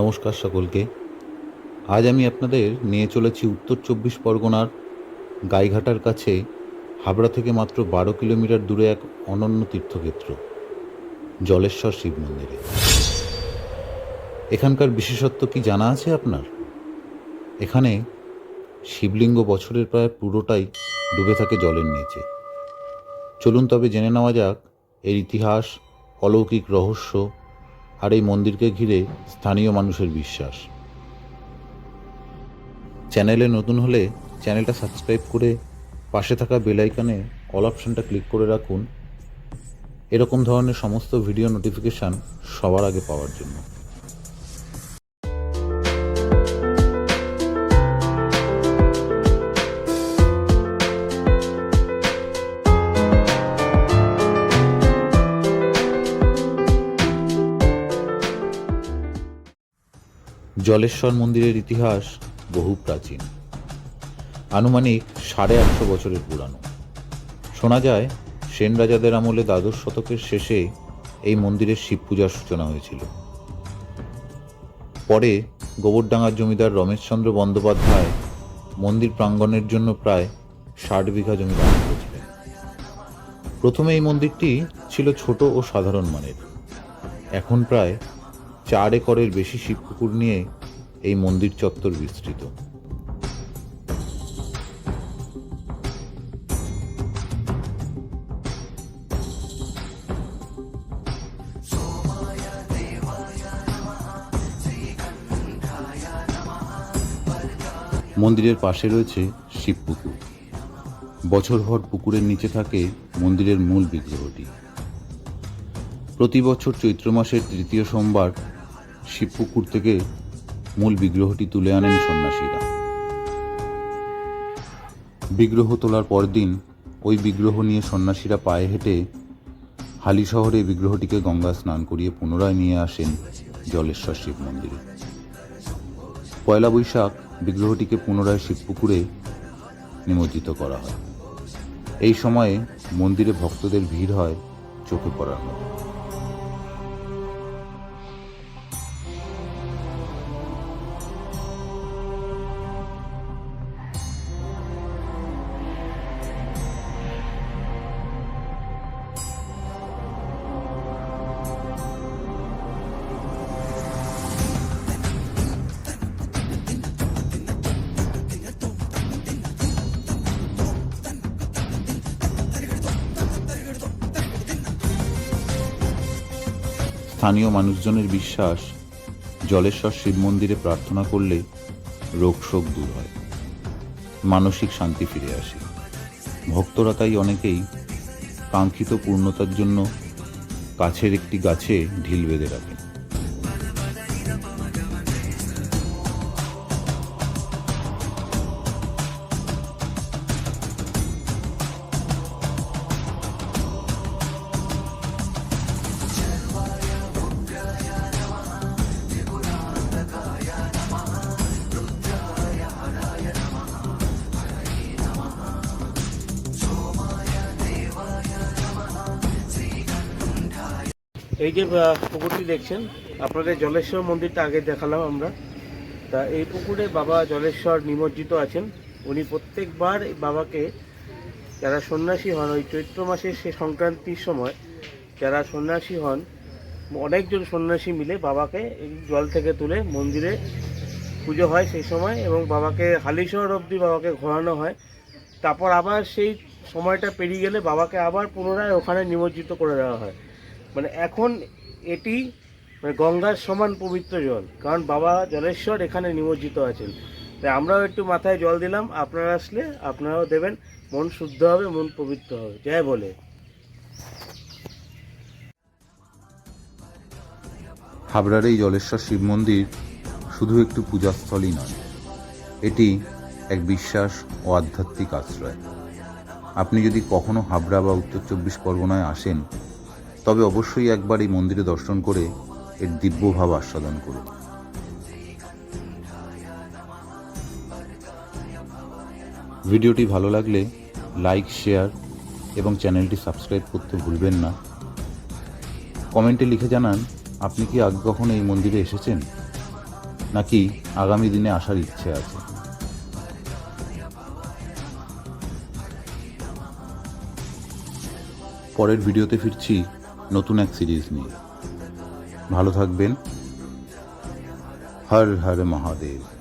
নমস্কার সকলকে। আজ আমি আপনাদের নিয়ে চলেছি উত্তর চব্বিশ পরগনার গাইঘাটার কাছে হাবড়া থেকে মাত্র বারো কিলোমিটার দূরে এক অনন্য তীর্থক্ষেত্র, জলেশ্বর শিব মন্দিরে। এখানকার বিশেষত্ব কি জানা আছে আপনার? এখানে শিবলিঙ্গ বছরের প্রায় পুরোটাই ডুবে থাকে জলের নিচে। চলুন তবে জেনে নেওয়া যাক এর ইতিহাস, অলৌকিক রহস্য আর এই মন্দিরকে ঘিরে স্থানীয় মানুষের বিশ্বাস। চ্যানেলে নতুন হলে চ্যানেলটা সাবস্ক্রাইব করে পাশে থাকা বেলাইকানে অল অপশানটা ক্লিক করে রাখুন। এরকম ধরনের সমস্ত ভিডিও নোটিফিকেশান সবার আগে পাওয়ার জন্য। জলেশ্বর মন্দিরের ইতিহাস বহু প্রাচীন। আনুমানিক সাড়ে আটশো বছরের পুরানো। শোনা যায়, সেন রাজাদের আমলে দ্বাদশ শতকের শেষে এই মন্দিরের শিব পূজার সূচনা হয়েছিল। পরে গোবরডাঙ্গার জমিদার রমেশচন্দ্র বন্দ্যোপাধ্যায় মন্দির প্রাঙ্গণের জন্য প্রায় ষাট বিঘা জমি দান করেছিলেন। প্রথমে এই মন্দিরটি ছিল ছোট ও সাধারণ মানের। এখন প্রায় চার একরের বেশি শিবপুকুর নিয়ে এই মন্দির চত্বর বিস্তৃত। মন্দিরের পাশে রয়েছে শিবপুকুর বছরভর পুকুরের নিচে থাকে মন্দিরের মূল বিগ্রহটি। প্রতি বছর চৈত্র মাসের তৃতীয় সোমবার শিবপুকুর থেকে মূল বিগ্রহটি তুলে আনেন সন্ন্যাসীরা। বিগ্রহ তোলার পরদিন ওই বিগ্রহ নিয়ে সন্ন্যাসীরা পায়ে হেঁটে হালি শহরে বিগ্রহটিকে গঙ্গা স্নান করিয়ে পুনরায় নিয়ে আসেন জলেশ্বর শিব মন্দিরে। পয়লা বৈশাখ বিগ্রহটিকে পুনরায় শিবপুকুরে নিমজ্জিত করা হয়। এই সময়ে মন্দিরে ভক্তদের ভিড় হয় চোখে পড়ার মতো। স্থানীয় মানুষজনের বিশ্বাস, জলেশ্বর শিব মন্দিরে প্রার্থনা করলে রোগশোক দূর হয়। মানসিক শান্তি ফিরে আসে। ভক্তরা তাই অনেকেই কাঙ্ক্ষিত পূর্ণতার জন্য কাছের একটি গাছে ঢিল বেঁধে রাখেন। এই যে পুকুরটি দেখছেন, আপনাদের জলেশ্বর মন্দিরটা আগে দেখালাম আমরা। তা এই পুকুরে বাবা জলেশ্বর নিমজ্জিত আছেন। উনি প্রত্যেকবার বাবাকে, যারা সন্ন্যাসী হন, ওই চৈত্র মাসের সে সংক্রান্তির সময় যারা সন্ন্যাসী হন, অনেকজন সন্ন্যাসী মিলে বাবাকে এই জল থেকে তুলে মন্দিরে পুজো হয় সেই সময় এবং বাবাকে হালিশহর অবধি বাবাকে ঘোরানো হয়। তারপর আবার সেই সময়টা পেরিয়ে গেলে বাবাকে আবার পুনরায় ওখানে নিমজ্জিত করে দেওয়া হয়। মানে এখন এটি মানে গঙ্গার সমান পবিত্র জল, কারণ বাবা জলেশ্বর এখানে নিমজ্জিত আছেন। তাই আমরাও একটু মাথায় জল দিলাম, আপনারা আসলে আপনারাও দেবেন, মন শুদ্ধ হবে, মন পবিত্র হবে। জয় বলে। হাবড়ার এই জলেশ্বর শিব মন্দির শুধু একটু পূজাস্থলই নয়, এটি এক বিশ্বাস ও আধ্যাত্মিক আশ্রয়। আপনি যদি কখনো হাবড়া বা উত্তর চব্বিশ পরগনায় আসেন তবে অবশ্যই একবার এই মন্দিরে দর্শন করে এর দিব্যভাব আস্বাদন করুন। ভিডিওটি ভালো লাগলে লাইক, শেয়ার এবং চ্যানেলটি সাবস্ক্রাইব করতে ভুলবেন না। কমেন্টে লিখে জানান, আপনি কি আগে কখনো এই মন্দিরে এসেছেন? নাকি আগামী দিনে আসার ইচ্ছে আছে? পরের ভিডিওতে ফিরছি। নতুন এক সিরিজ নিয়ে। ভালো থাকবেন। হর হর মহাদেব।